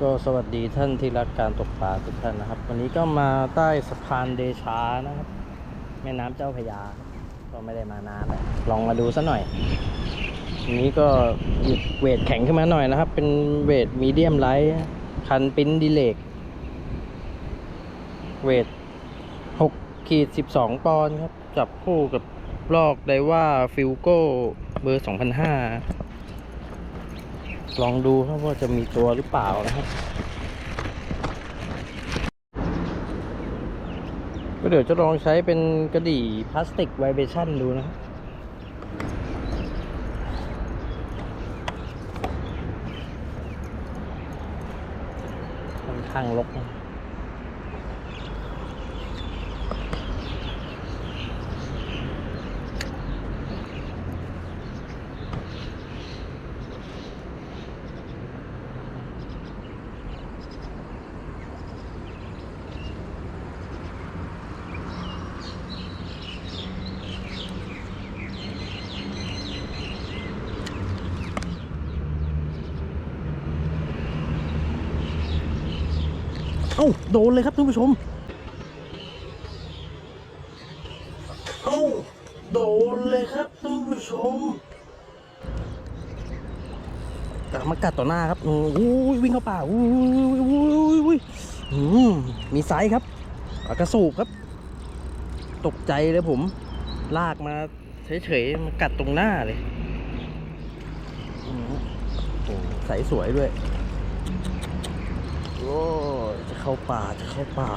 ก็สวัสดีท่านที่รักการตกปลาทุกท่านนะครับ วันนี้ก็มาใต้สะพานเดชานะครับแม่น้ำเจ้าพยา ก็ไม่ได้มานานแล้วลองมาดูซะหน่อยวันนี้ก็หยิบเวทแข็งขึ้นมาหน่อยนะครับ เป็นเวทมีเดียมไลท์คันปิ้นดีเลกเวทหกขีดสิบสองปอนด์ครับ จับคู่กับลอกไดว่าฟิลโก้เบอร์สองพันห้า ลองดูครับว่าจะมีตัวหรือเปล่านะครับ ก็เดี๋ยวจะลองใช้เป็นกระดี่พลาสติกไวเบชั่นดูนะครับค่อนข้างลกนะ เอ้าโดนเลยครับท่านผู้ชมเอ้าโดนเลยครับท่านผู้ชมกลับมากัดต่อหน้าครับอู้ยวิ่งเข้าป่าอู้ยอู้ยอู้ยอู้ยอืมมีไซส์ครับปลากระสูบครับ ตกใจเลยผม ลากมาเฉยๆมากัดตรงหน้าเลยอืมโอ้ใสสวยด้วยโอ้ยจะ เข้าป่าจะเข้าป่า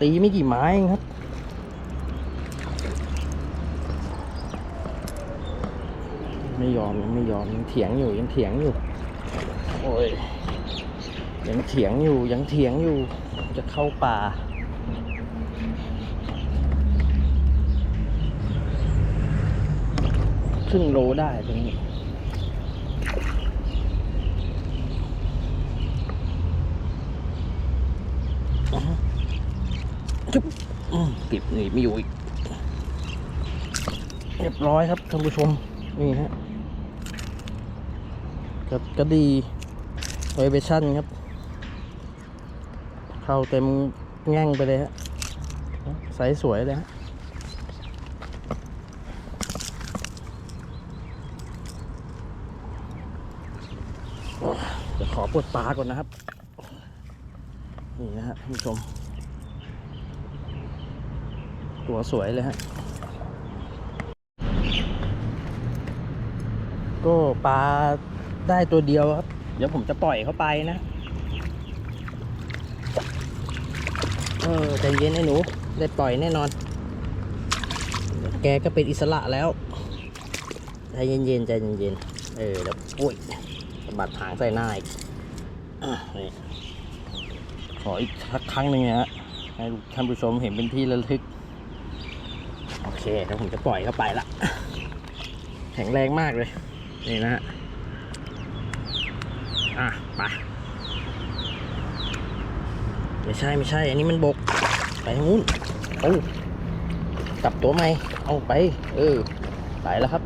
ตีไม่กี่ไม้เองครับไม่ยอมยังไม่ยอมยังเถียงอยู่ยังเถียงอยู่โอ้ยยังเถียงอยู่ยังเถียงอยู่จะเข้าป่าครึ่งโลได้ตรงนี้ จุ๊บเก็บหนีไม่อยู่อีก เรียบร้อยครับท่านผู้ชม นี่ฮะกับกระดีไวเบชั่นครับ เข้าเต็มแง่งไปเลยฮะใสสวยเลยฮะจะขอปวดปลาก่อนนะครับ นี่นะฮะท่านผู้ชม ตัวสวยเลยฮะ ก็ปลาได้ตัวเดียวครับ เดี๋ยวผมจะปล่อยเขาไปนะ เออใจเย็นไอ้หนู ได้ปล่อยแน่นอน แกก็เป็นอิสระแล้ว ใจเย็นๆใจเย็นๆเออ แล้วอุ้ยสะบัดหางใส่หน้าอีกอะนี่ ขออีกสักครั้งหนึ่งนะฮะให้ท่านผู้ชมเห็นเป็นที่ระลึก โอเคเดี๋ยวผมจะปล่อยเข้าไปละแข็งแรงมากเลย นี่นะฮะ อะไปไม่ใช่ไม่ใช่ อันนี้มันบก ไปทางนู้น เอากลับตัวใหม่ เอาไป เออ ไปแล้วครับ